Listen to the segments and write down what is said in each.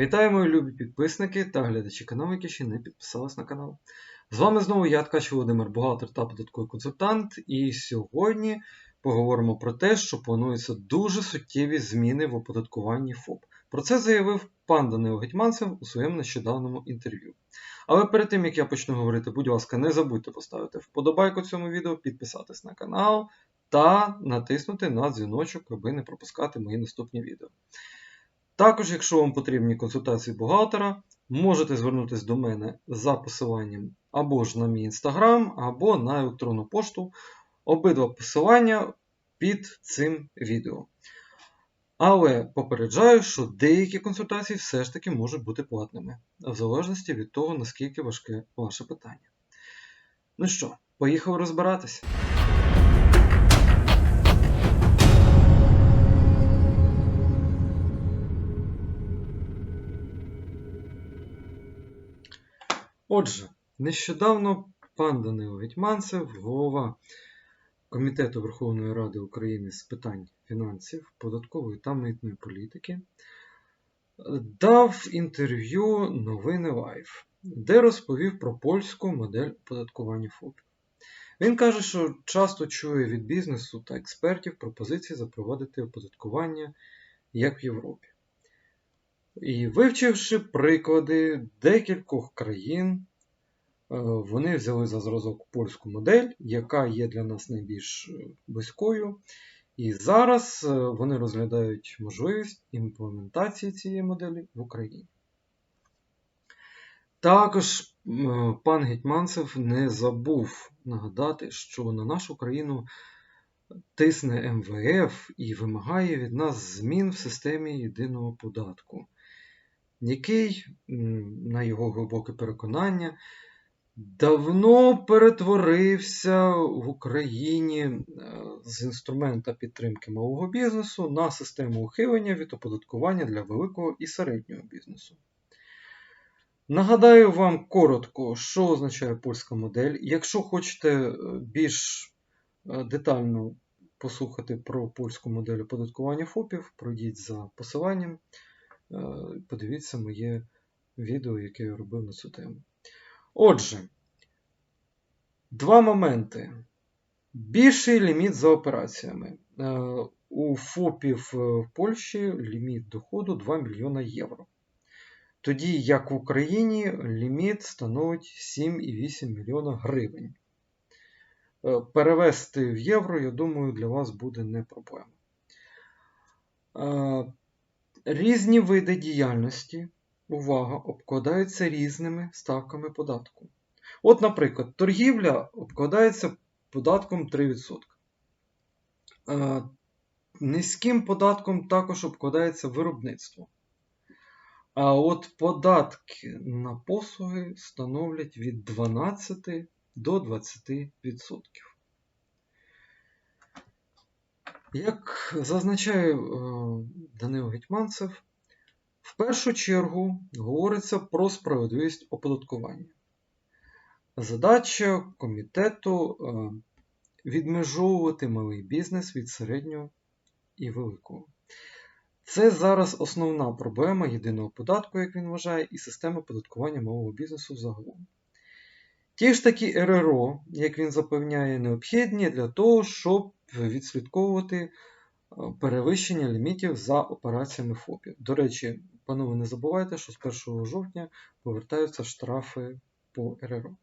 Вітаю, мої любі підписники та глядачі каналу, які ще не підписались на канал. З вами знову я, Ткач Володимир, бухгалтер та податковий консультант. І сьогодні поговоримо про те, що плануються дуже суттєві зміни в оподаткуванні ФОП. Про це заявив пан Данило Гетьманцев у своєму нещодавному інтерв'ю. Але перед тим як я почну говорити, будь ласка, не забудьте поставити вподобайку цьому відео, підписатись на канал та натиснути на дзвіночок, аби не пропускати мої наступні відео. Також, якщо вам потрібні консультації бухгалтера, можете звернутися до мене за посиланням або ж на мій інстаграм, або на електронну пошту. Обидва посилання під цим відео. Але попереджаю, що деякі консультації все ж таки можуть бути платними, в залежності від того, наскільки важке ваше питання. Ну що, поїхали розбиратися. Отже, нещодавно пан Данило Гетьманцев, голова Комітету Верховної Ради України з питань фінансів, податкової та митної політики, дав інтерв'ю Новини Лайф, де розповів про польську модель оподаткування ФОПів. Він каже, що часто чує від бізнесу та експертів пропозиції запровадити оподаткування як в Європі. І вивчивши приклади декількох країн, е, вони взяли за зразок польську модель, яка є для нас найбільш е, близькою. І зараз е, вони розглядають можливість імплементації цієї моделі в Україні. Також пан Гетьманцев не забув нагадати, що на нашу країну тисне МВФ і вимагає від нас змін в системі єдиного податку який, на його глибоке переконання, давно перетворився в Україні е, з інструмента підтримки малого бізнесу на систему ухилення від оподаткування для великого і середнього бізнесу. Нагадаю вам коротко, що означає польська модель. Якщо хочете е, більш е, детально послухати про польську модель оподаткування ФОПів, пройдіть за посиланням. Е, подивіться моє відео, яке я робив на цю тему. Отже, два моменти. Більший ліміт за операціями. Е, у ФОПів в Польщі ліміт доходу 2 мільйона євро. Тоді, як в Україні, ліміт становить 7,8 мільйона гривень. Е, перевести в євро, я думаю, для вас буде не проблема. Різні види діяльності, увага, обкладаються різними ставками податку. От, наприклад, торгівля обкладається податком 3%. Е, низьким податком також обкладається виробництво. А от податки на послуги становлять від 12 до 20%. Як зазначає е, Данило Гетьманцев, в першу чергу говориться про справедливість оподаткування. Задача комітету е, відмежовувати малий бізнес від середнього і великого. Це зараз основна проблема єдиного податку, як він вважає, і системи оподаткування малого бізнесу загалом. Ті ж такі РРО, як він запевняє, необхідні для того, щоб відслідковувати е, перевищення лімітів за операціями ФОПів. До речі, панове, не забувайте, що з 1 жовтня повертаються штрафи по РРО.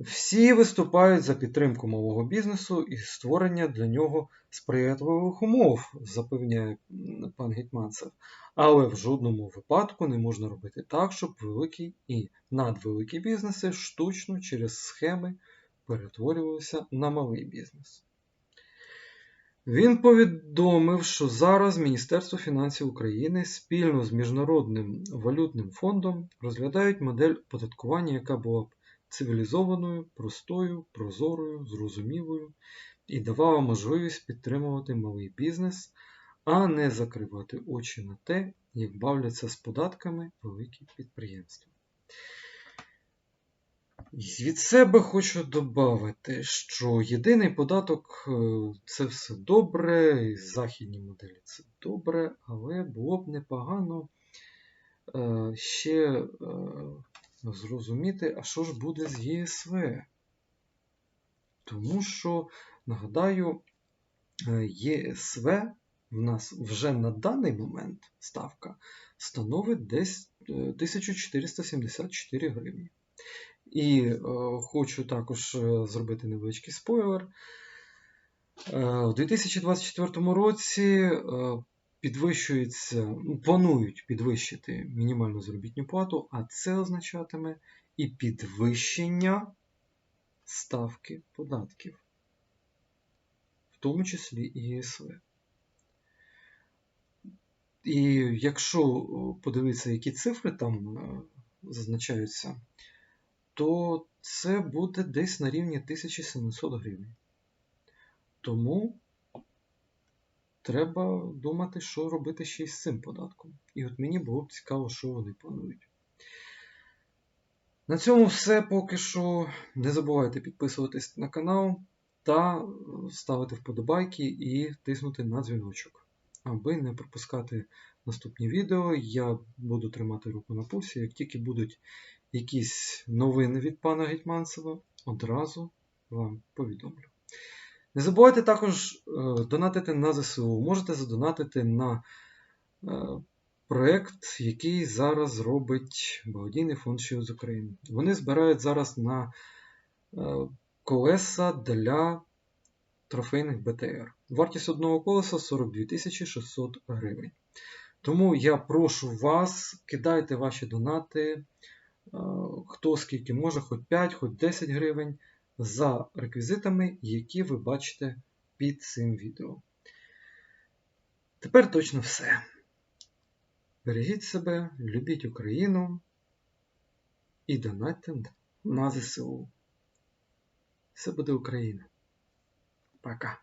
Всі виступають за підтримку малого бізнесу і створення для нього сприятливих умов, запевняє пан Гетьманцев. Але в жодному випадку не можна робити так, щоб великі і надвеликі бізнеси штучно через схеми перетворювалися на малий бізнес. Він повідомив, що зараз Міністерство фінансів України спільно з Міжнародним валютним фондом розглядають модель податкування, яка була б цивілізованою, простою, прозорою, зрозумілою і давала можливість підтримувати малий бізнес, а не закривати очі на те, як бавляться з податками великі підприємства. Від себе хочу додати, що єдиний податок е, це все добре, і західні моделі це добре, але було б непогано е, ще е, зрозуміти, а що ж буде з ЄСВ. Тому що, нагадаю, е, ЄСВ в нас вже на даний момент ставка становить десь е, 1474 гривні. І е, хочу також е, зробити невеличкий спойлер. Е, У 2024 році е, підвищується, ну, планують підвищити мінімальну заробітну плату, а це означатиме і підвищення ставки податків, в тому числі і ЄСВ. І якщо подивитися, які цифри там е, зазначаються, то це буде десь на рівні 1700 гривень. Тому треба думати, що робити ще й з цим податком. І от мені було б цікаво, що вони планують. На цьому все поки що. Не забувайте підписуватись на канал та е, ставити вподобайки і тиснути на дзвіночок. Аби не пропускати наступні відео, я буду тримати руку на пульсі. Як тільки будуть якісь новини від пана Гетьманцева, одразу вам повідомлю. Не забувайте також е, донатити на ЗСУ. Можете задонатити на е, проєкт, який зараз робить Благодійний фонд «Щит з України. Вони збирають зараз на е, колеса для трофейних БТР. Вартість одного колеса 42 600 гривень. Тому я прошу вас, кидайте ваші донати, хто скільки може, хоч 5, хоч 10 гривень за реквізитами, які ви бачите під цим відео. Тепер точно все. Бережіть себе, любіть Україну і донатьте на ЗСУ. Все буде Україна. Пока!